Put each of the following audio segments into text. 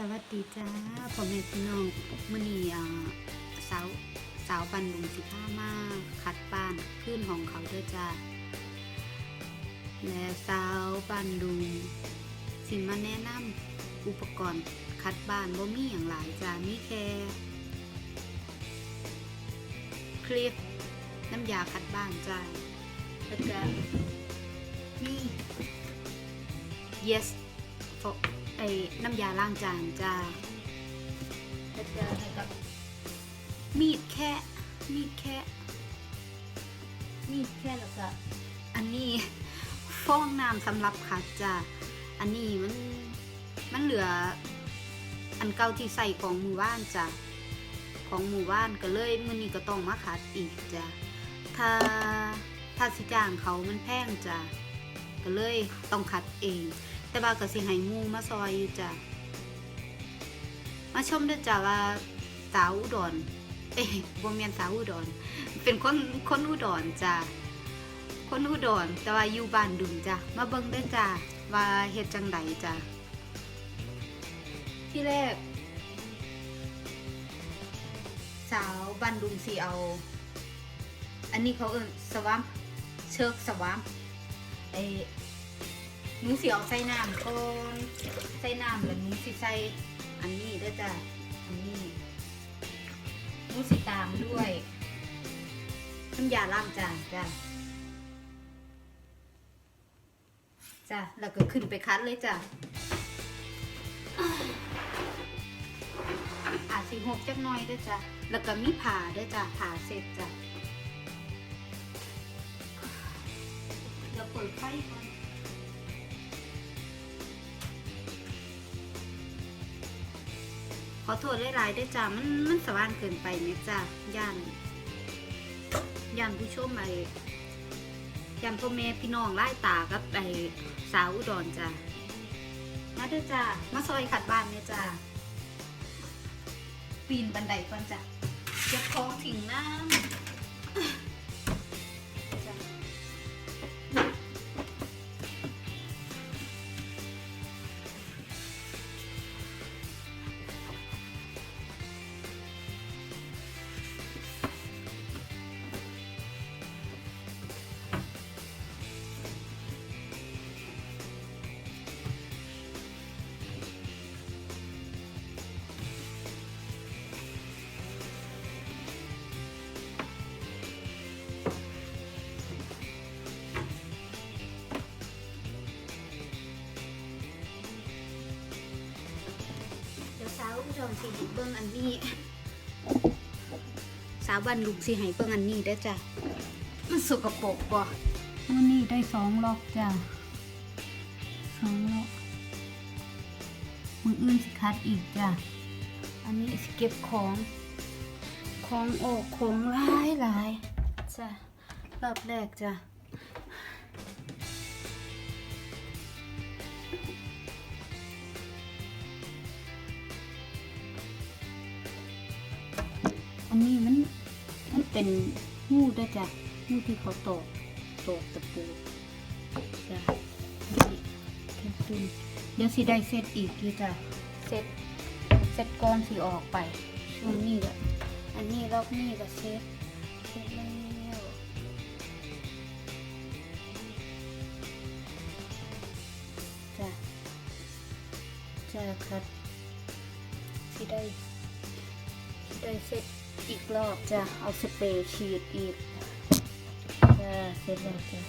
สวัสดีจ้าพ่อแม่พี่น้องมือนี้อ่สาวสาวบันดุงสิพามาคัดบ้านขึ้นของเขาเด้อจ้าและสาวบันดุงสิมาแนะนำอุปกรณ์คัดบ้านบ่มีอย่างหลายจ้ามีแค่คลิปน้ำยาคัดบ้านจ้าแล้วก็มี yes for ไอ้น้ำยาล้างจานจ้าแล้วก็แล้วก็มีดแค่มีดแค่มีดแค่แล้วก็อันนี้ฟองน้ำสำหรับขัดจ้าอันนี้มันมันเหลือ อันเก่าที่ใส่ของหมู่บ้านจ้ะของหมู่บ้านก็เลยมื้อนี้ก็ต้องมาขัดอีกจ้ะถ้าถ้าสิจ้างเขามันแพงจ้ะก็เลยต้องขัดเอง แต่ว่าก็สิให้หมูมาซอยอยู่จ้ะมาชมด้วยจ้ะว่าสาวอุดรเอ้ยบ่แม่นสาวอุดรเป็นคนคนอุดรจ้ะคนอุดรแต่ว่าอยู่บ้านดุงจ้ะมาเบิ่งเด้อจ้ะว่าเฮ็ดจังใดจ้ะที่แรก สาวบ้านดุงสิเอา อันนี้เขาเอิ้นสวามเชิกสวามไอ้ หนูสิเอาใส่น้ำก่อนใส่น้ำแล้วหนูสิใส่อันนี้ด้วยจ้ะอันนี้หนูสิตามด้วยน้ำยาล้างจานจ้ะจ้ะแล้วก็ขึ้นไปคัดเลยจ้ะอาจสิหกจักหน่อยด้วยจ้ะแล้วก็มีผ่าด้วยจ้ะผ่าเสร็จจ้ะเดี๋ยวเปิดไฟก่อน ขอโทษหลายๆด้วยจ้ามันมันสว่างเกินไปเนี่ยจ้าย่านย่านผู้ชมไอ้ย่านพ่อแม่พี่น้องไล่ตากับไอ้สาวอุดรจ้ามาด้อจ้ามาซอยขัดบ้านเนี่ยจ้าปีนบันไดก่อนจ้ะเก็บของทิ้งน้ำ อุดรสิให้เบิ่งอันนี้ สาวบันลุงสิให้เบิ่งอันนี้เด้จ้ะ มันสกปรกบ่มื้อนี้ได้สองล็อกจ้ะสองล็อกมืออื่นสิคัดอีกจ้ะ อันนี้สิเก็บของ ของออกของหลายหลายจ้ะรอบแรกจ้ะ เป็นหู้ด้วยจ้ะหู้ที่เขาตอกตอกตะปูจ้ะนี่แค่ตุ้นเดี๋ยวสิได้เซตอีกอยู่จ้ะเซตเซตก้อนสิออกไป ช่วงนี้ก็อันนี้รอบนี้ก็เซตเซตแล้วจ้ะจ้ะครับสิได้ได้เสร็จ อีกรอบจะเอาสเปรย์ฉีดอีกจะเสร็จแล้วจ้ะ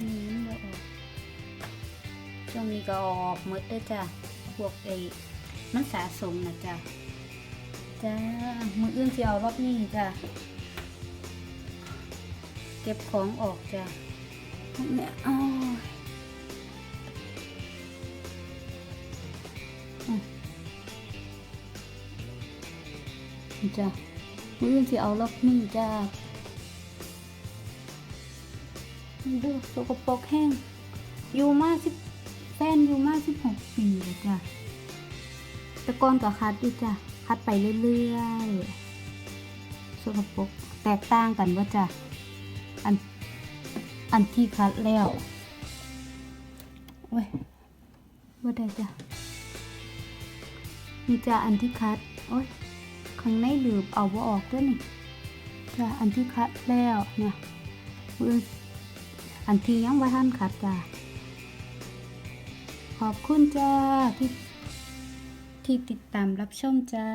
นี่มันบ่ออกช่วงนี้ก็ออกหมดเด้วยจ้ะพวกไอ้มันสะสมนะจ้ะจ้ามืออื่นสิเอารอบนี้จ้ะเก็บของออกจ้ะเนี่ยอ้า จ้ะมืออื่นสิเอาล็อกนี่จ้าดูสกปรกแห้งอยู่มาสิบแฟนอยู่มาสิบหกปีเลยจ้ะตะกอนกับคัดอยู่จ้ะคัดไปเรื่อยๆสกปรกแตกต่างกันว่าจ้ะอันอันที่คัดแล้วโอ้ยว่าได้จ้ะ นี่จะอันที่คัด โอ้ยข้างในหลืบเอาว่าออกด้วยนี่จะอันที่คัดแล้วเนี่ยมืออันที่ยังบ่ทันคัดจ้ะขอบคุณจ้าที่ที่ติดตามรับชมจ้า